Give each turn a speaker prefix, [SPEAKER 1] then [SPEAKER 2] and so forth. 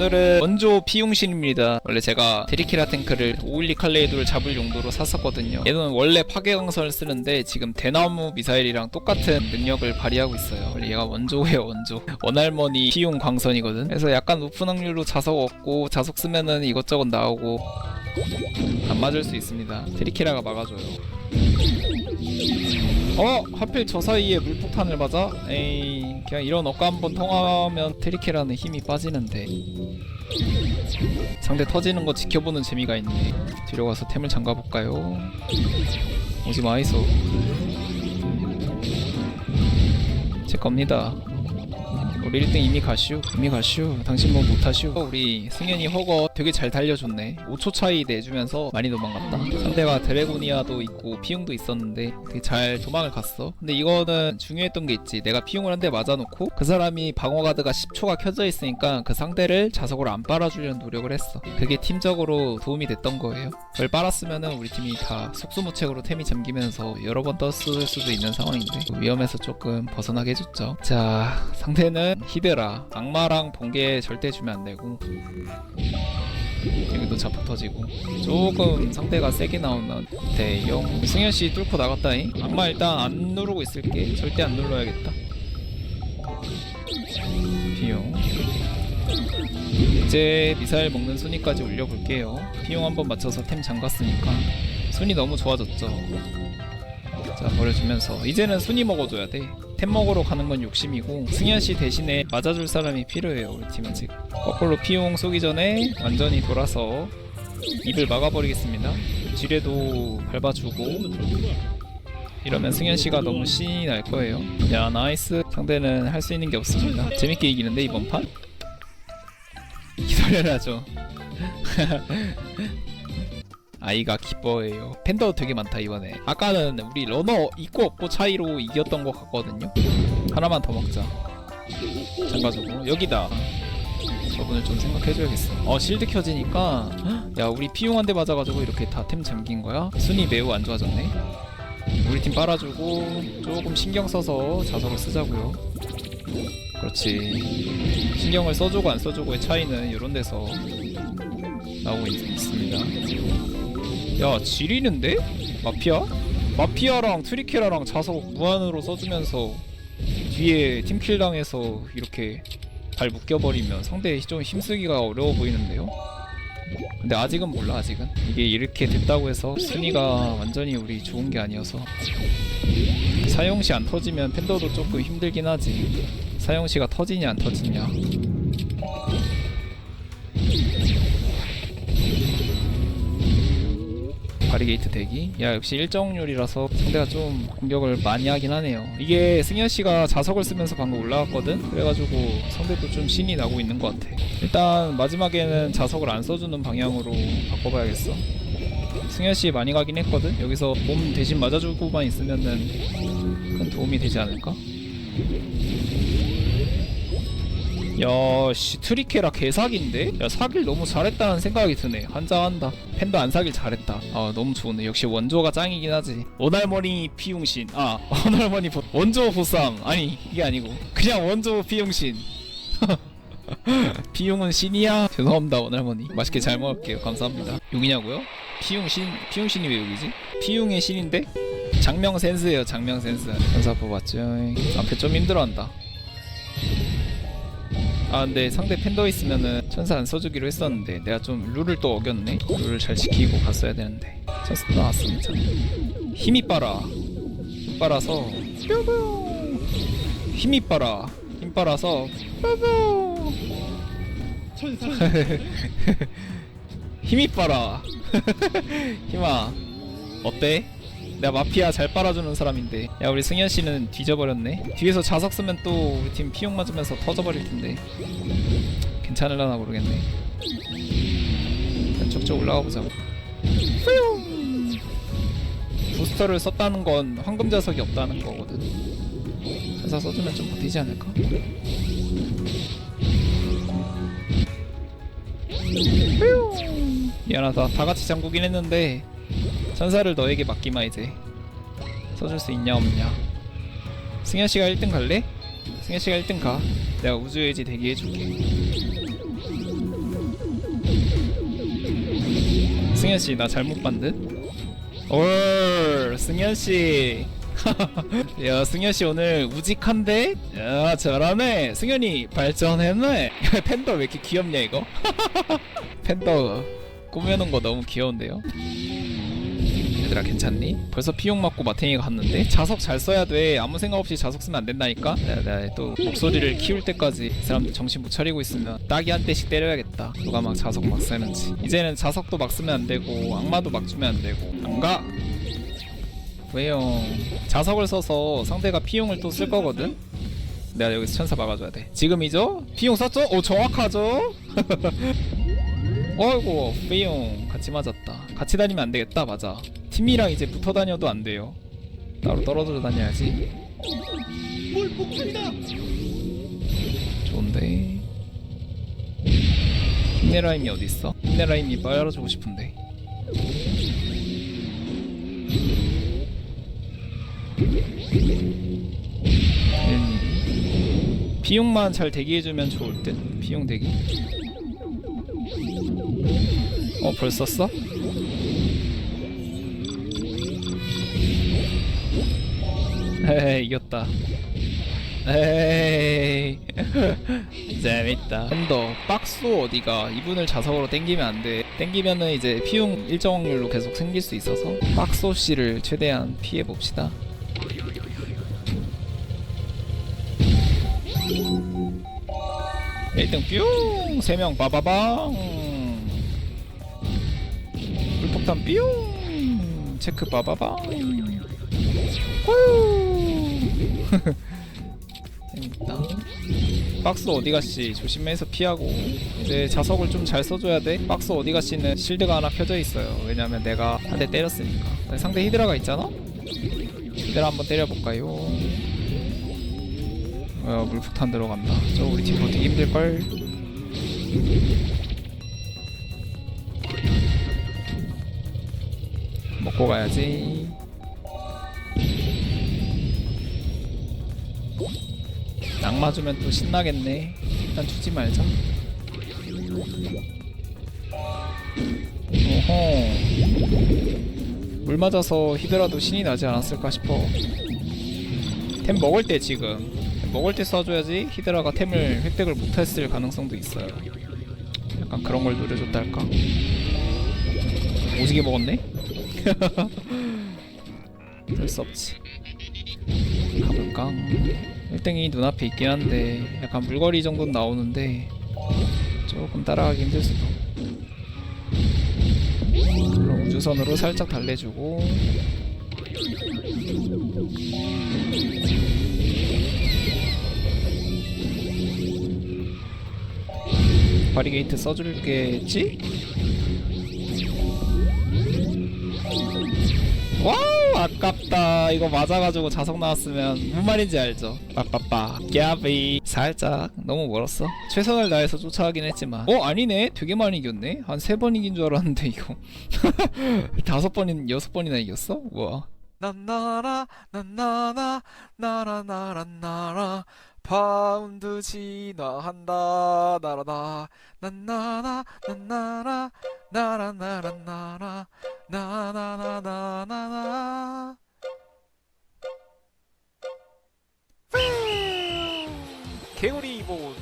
[SPEAKER 1] 오늘은 원조 피용신입니다. 원래 제가 데리키라 탱크를 512 칼레이도를 잡을 용도로 샀었거든요. 얘는 원래 파괴강선을 쓰는데 지금 대나무 미사일이랑 똑같은 능력을 발휘하고 있어요. 원래 얘가 원조예요, 원조. 원할머니 피용 광선이거든. 그래서 약간 높은 확률로 자석 얻고 자석 쓰면은 이것저것 나오고 안 맞을 수 있습니다. 데리키라가 막아줘요. 어? 하필 저 사이에 물폭탄을 맞아? 에이 그냥 이런 억까 한번 통하면 트리케라는 힘이 빠지는데 상대 터지는 거 지켜보는 재미가 있네 뒤로 가서 템을 잠가볼까요? 오지 마 이소 제 겁니다 우리 1등 이미 가슈 이미 가슈 당신 뭐 못하슈 우리 승현이 허거 되게 잘 달려줬네. 5초 차이 내주면서 많이 도망갔다. 상대가 드래고니아도 있고 피용도 있었는데 되게 잘 도망을 갔어. 근데 이거는 중요했던 게 있지. 내가 피용을 한 대 맞아놓고 그 사람이 방어가드가 10초가 켜져 있으니까 그 상대를 자석으로 안 빨아주려는 노력을 했어. 그게 팀적으로 도움이 됐던 거예요. 그걸 빨았으면은 우리 팀이 다 속수무책으로 템이 잠기면서 여러 번 떴을 수도 있는 상황인데 위험해서 조금 벗어나게 해줬죠. 자 상대는 히드라 악마랑 번개 절대 주면 안 되고. 여기도 자폭 터지고. 조금 상대가 세게 나오는 대영 승현씨 뚫고 나갔다잉. 악마 일단 안 누르고 있을게. 절대 안 눌러야겠다. 비용. 이제 미사일 먹는 순위까지 올려볼게요. 비용 한번 맞춰서 템 잠갔으니까. 순위 너무 좋아졌죠? 자 버려주면서. 이제는 순위 먹어줘야 돼 템 먹으러 가는 건 욕심이고 승현 씨 대신에 맞아줄 사람이 필요해요 우리 팀은 지금. 거꾸로 피용 쏘기 전에 완전히 돌아서 입을 막아버리겠습니다. 지뢰도 밟아주고 이러면 승현 씨가 너무 신이 날 거예요. 야 나이스. 상대는 할 수 있는 게 없습니다. 재밌게 이기는데 이번 판? 기다려라죠 아이가 기뻐해요. 팬더 되게 많다 이번에. 아까는 우리 러너 있고 없고 차이로 이겼던 것 같거든요. 하나만 더 먹자. 잠가주고 여기다. 저분을 좀 생각해줘야겠어. 어 실드 켜지니까. 헉, 야 우리 피용 한대 맞아가지고 이렇게 다 템 잠긴 거야? 순위 매우 안 좋아졌네. 우리 팀 빨아주고 조금 신경 써서 자석을 쓰자고요. 그렇지. 신경을 써주고 안 써주고의 차이는 이런 데서 나오고 있, 있습니다 야 지리는데? 마피아? 마피아랑 트리케라랑 자석 무한으로 써주면서 뒤에 팀킬 당해서 이렇게 발 묶여버리면 상대 좀 힘쓰기가 어려워 보이는데요? 근데 아직은 몰라 아직은 이게 이렇게 됐다고 해서 순위가 완전히 우리 좋은 게 아니어서 사용시 안 터지면 팬더도 조금 힘들긴 하지 사용시가 터지냐 안 터지냐 바리게이트 대기. 야 역시 일정률이라서 상대가 좀 공격을 많이 하긴 하네요. 이게 승현씨가 자석을 쓰면서 방금 올라갔거든? 그래가지고 상대도 좀 신이 나고 있는 것 같아. 일단 마지막에는 자석을 안 써주는 방향으로 바꿔봐야겠어. 승현씨 많이 가긴 했거든? 여기서 몸 대신 맞아주고만 있으면은 큰 도움이 되지 않을까? 야, 씨, 트리케라 개사기인데? 야, 사길 너무 잘했다는 생각이 드네. 환장한다. 팬도 안 사길 잘했다. 아, 너무 좋네. 역시 원조가 짱이긴 하지. 원할머니 피용신. 아, 원할머니 보, 원조 보쌈. 아니, 이게 아니고. 그냥 원조 피용신. 피용은 신이야? 죄송합니다, 원할머니. 맛있게 잘 먹을게요. 감사합니다. 용이냐고요? 피용 신, 피용신이 왜 여기지? 피용의 신인데? 장명 센스예요, 장명 센스. 천사 뽑았죠. 앞에 좀 힘들어한다. 아 근데 상대 팬더 있으면은 천사 안 써주기로 했었는데 내가 좀 룰을 또 어겼네. 룰을 잘 지키고 갔어야 되는데. 천사 나왔습니다. 힘이 빨아. 힘 빨아서. 힘이 빨아. 힘 빨아서. 뾰뾰 힘이 빨아. 힘아 어때? 내가 마피아 잘 빨아주는 사람인데. 야 우리 승현 씨는 뒤져버렸네. 뒤에서 자석 쓰면 또 우리 팀 피용 맞으면서 터져버릴 텐데. 괜찮을라나 모르겠네. 일단 쭉쭉 올라가 보자 부스터를 썼다는 건 황금 자석이 없다는 거거든. 천사 써주면 좀 버티지 않을까? 미안하다. 다 같이 잠그긴 했는데 천사를 너에게 맡기마 이제 써줄 수 있냐 없냐 승현씨가 1등 갈래? 승현씨가 1등 가 내가 우주의 지 대기해줄게 승현씨 나 잘못 봤는? 올 승현씨 야 승현씨 오늘 우직한데? 야 잘하네 승현이 발전했네 팬더 왜 이렇게 귀엽냐 이거? 팬더 꾸며놓은 거 너무 귀여운데요? 얘들아 괜찮니? 벌써 피용 맞고 마탱이가 갔는데? 자석 잘 써야 돼. 아무 생각 없이 자석 쓰면 안 된다니까. 내가, 내가 또 목소리를 키울 때까지 사람들 정신 못 차리고 있으면 딱이 한 대씩 때려야겠다. 누가 막 자석 막 쓰는지. 이제는 자석도 막 쓰면 안 되고 악마도 막 주면 안 되고. 안 가! 왜요? 자석을 써서 상대가 피용을 또 쓸 거거든? 내가 여기서 천사 막아줘야 돼. 지금이죠? 피용 썼죠? 오 정확하죠? 어이구 페이용. 같이 맞았다 같이 다니면 안 되겠다 맞아. 팀이랑 이제 붙어 다녀도 안 돼요. 따로 떨어져 다녀야지. 좋은데. 힘내라임이 어딨어? 힘내라임이 빨아주고 싶은데. 일미 비용만 잘 대기해주면 좋을 듯. 비용 대기 어 벌써 써? 에이 이겼다 에이 재밌다 핸더 박스 어디가 이분을 자석으로 땡기면 안돼 땡기면은 이제 피용 일정 확률로 계속 생길 수 있어서 박소 씨를 최대한 피해봅시다 일등 뿅! 3명 빠바방! 불폭탄 뿅! 체크 빠바방! 후! 재밌다. 박스 어디가씨 조심해서 피하고 이제 자석을 좀 잘 써줘야 돼. 박스 어디가씨는 실드가 하나 켜져 있어요. 왜냐면 내가 한 대 때렸으니까. 상대 히드라가 있잖아. 히드라 한번 때려볼까요? 어, 물폭탄 들어간다. 저 우리 팀 버티기 힘들걸? 먹고 가야지. 낙마 주면 또 신나겠네. 일단 주지 말자. 오호. 물 맞아서 히드라도 신이 나지 않았을까 싶어. 템 먹을 때 지금 먹을 때 쏴줘야지 히드라가 템을 획득을 못했을 가능성도 있어요. 약간 그런 걸 노려줬다 할까? 오지게 먹었네? 어쩔 수 없지. 가볼까? 1등이 눈앞에 있긴 한데 약간 물거리 정도는 나오는데 조금 따라가기 힘들 수도. 그럼 우주선으로 살짝 달래주고 바리게이트 써줄겠지? 와우 아깝다. 이거 맞아가지고 자석 나왔으면 무슨 말인지 알죠? 빠빠빠 꺄비 살짝 너무 멀었어. 최선을 다해서 쫓아가긴 했지만. 어 아니네. 되게 많이 이겼네. 한 세 번 이긴 줄 알았는데 이거. 다섯 번인 여섯 번이나 이겼어? 우와.
[SPEAKER 2] 난나라 난나나 나라 나라. 파운드 진화한다. 나라나 난나나 난나라 나라 나라 나라 나나나나나나 개구리 뭐